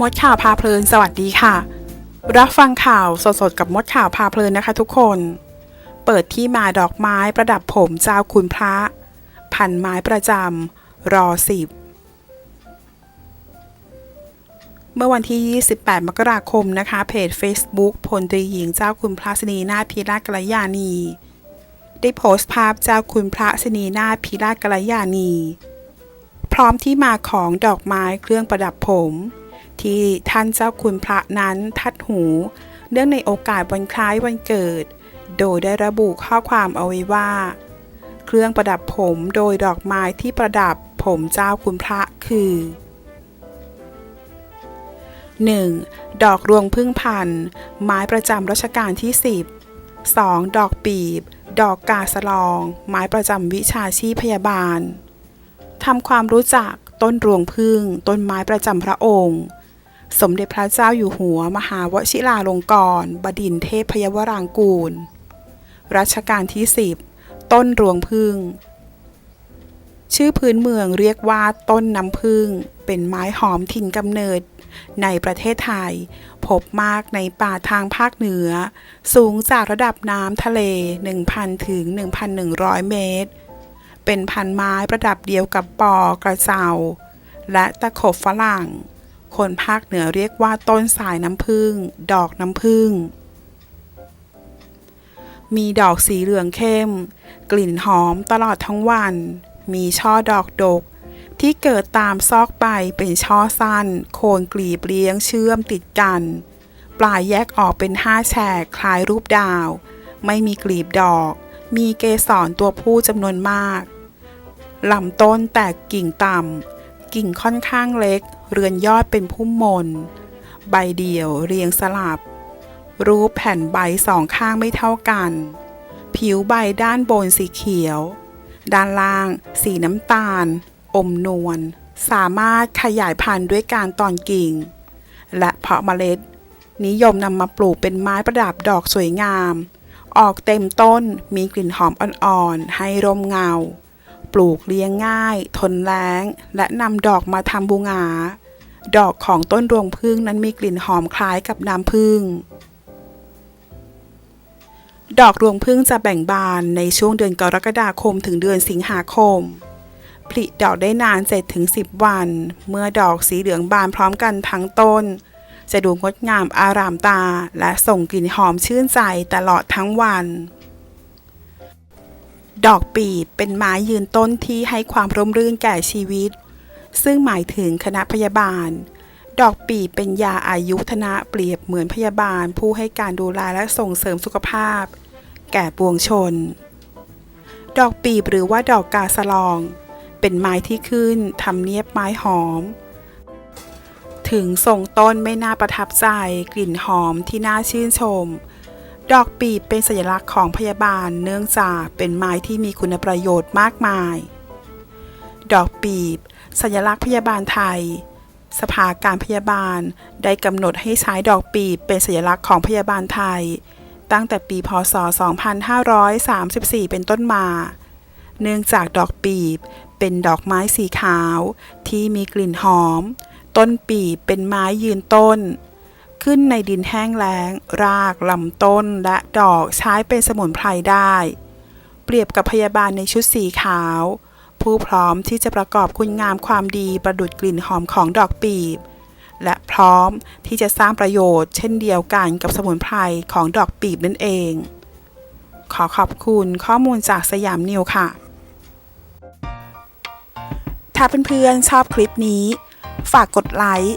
มดข่าวพาเพลิน สวัสดีค่ะ รับฟังข่าวสดๆ กับมดข่าวพาเพลินนะคะทุกคน เปิดที่มาดอกไม้ประดับผมเจ้าคุณพระ พันไม้ประจำรอสิบเมื่อวันที่ 28 มกราคมนะคะ เพจ Facebook พลตรีหญิงเจ้าคุณพระสนีนาพิราชกัลยาณี ได้โพสต์ภาพเจ้าคุณพระสนีนาพิราชกัลยาณี พร้อมที่มาของดอกไม้เครื่องประดับผม ที่ท่านเจ้าคุณพระนั้นทัดหู เนื่องในโอกาสวันคล้ายวันเกิด โดยได้ระบุข้อความเอาไว้ว่า เครื่องประดับผมโดยดอกไม้ที่ประดับผมเจ้าคุณพระคือ 1. ดอกรวงพึ่งพันธ์ไม้ประจำรัชกาลที่ 10 2. ดอกปีบ ดอกกาสลอง ไม้ประจำวิชาชีพพยาบาลทำความรู้จักต้นรวงพึ่ง ต้นไม้ประจำพระองค์ สมเด็จพระเจ้าอยู่หัว มหาวชิราลงกรณบดินทรเทพยวรางกูล รัชกาลที่ 10 ต้นรวงพึ่ง ชื่อพื้นเมืองเรียกว่าต้นน้ำพึ่ง เป็นไม้หอมถิ่นกำเนิด ในประเทศไทย พบมากในป่าทางภาคเหนือ สูงจากระดับน้ำทะเล 1,000 ถึง 1,100 เมตร เป็นพันไม้ประดับเดียวกับปอกระเจ้าและตะขบฝรั่ง คนภาคเหนือเรียกว่าต้นสายน้ำผึ้งดอกน้ำผึ้งมีดอกสีเหลืองเข้ม กลิ่นหอมตลอดทั้งวัน มีช่อดอกดก ที่เกิดตามซอกใบเป็นช่อสั้น โคนกลีบเลี้ยงเชื่อมติดกัน ปลายแยกออกเป็นห้าแฉกคล้ายรูปดาว ไม่มีกลีบดอก มีเกสรตัวผู้จำนวนมากลำต้นแตกกิ่งต่ำ กิ่งค่อนข้างเล็ก เรือนยอดเป็นพุ่มมน ใบเดี่ยวเรียงสลับ รูปแผ่นใบสองข้างไม่เท่ากัน ผิวใบด้านบนสีเขียว ด้านล่างสีน้ำตาล อมนวล สามารถขยายพันธุ์ด้วยการตอนกิ่ง และเพาะเมล็ด นิยมนำมาปลูกเป็นไม้ประดับดอกสวยงาม ออกเต็มต้นมีกลิ่นหอมอ่อนๆ ให้ร่มเงา ปลูกเลี้ยงง่าย ทนแล้ง และนำดอกมาทำบูงา ดอกของต้นรวงพึ่งนั้นมีกลิ่นหอมคล้ายกับน้ำผึ้งดอกรวงพึ่งจะแบ่งบานในช่วงเดือนกรกฎาคมถึงเดือนสิงหาคม ผลิดอกได้นาน7-10 วัน เมื่อดอกสีเหลืองบานพร้อมกันทั้งต้น จะดูงดงามอารามตา และส่งกลิ่นหอมชื่นใจตลอดทั้งวัน ดอกปีบเป็นไม้ยืนต้นที่ให้ความร่มรื่นแก่ชีวิต ซึ่งหมายถึงคณะพยาบาล ดอกปีบเป็นยาอายุทนะเปรียบเหมือนพยาบาล ผู้ให้การดูแลและส่งเสริมสุขภาพ แก่ปวงชน ดอกปีบหรือว่าดอกกาสลอง เป็นไม้ที่ขึ้นทำเนียบไม้หอม ถึงทรงต้นไม่น่าประทับใจกลิ่นหอมที่น่าชื่นชม ดอกปีบเป็นสัญลักษณ์ของพยาบาลเนื่องจากเป็นไม้ที่มีคุณประโยชน์มากมาย ดอกปีบ สัญลักษณ์พยาบาลไทย สภาการพยาบาลได้กำหนดให้ใช้ดอกปีบเป็นสัญลักษณ์ของพยาบาลไทย ตั้งแต่ปีพศ 2534 เป็นต้นมา เนื่องจากดอกปีบเป็นดอกไม้สีขาวที่มีกลิ่นหอม ต้นปีบเป็นไม้ยืนต้น ขึ้นในดินแห้งแล้ง รากลำต้นและดอกใช้เป็นสมุนไพรได้ เปรียบกับพยาบาลในชุดสีขาว ผู้พร้อมที่จะประกอบคุณงามความดีประดุดกลิ่นหอมของดอกปีบ และพร้อมที่จะสร้างประโยชน์เช่นเดียวกันกับสมุนไพรของดอกปีบนั่นเอง ขอขอบคุณข้อมูลจากสยามนิวค่ะ ถ้าเพื่อนๆชอบคลิปนี้ ฝากกดไลค์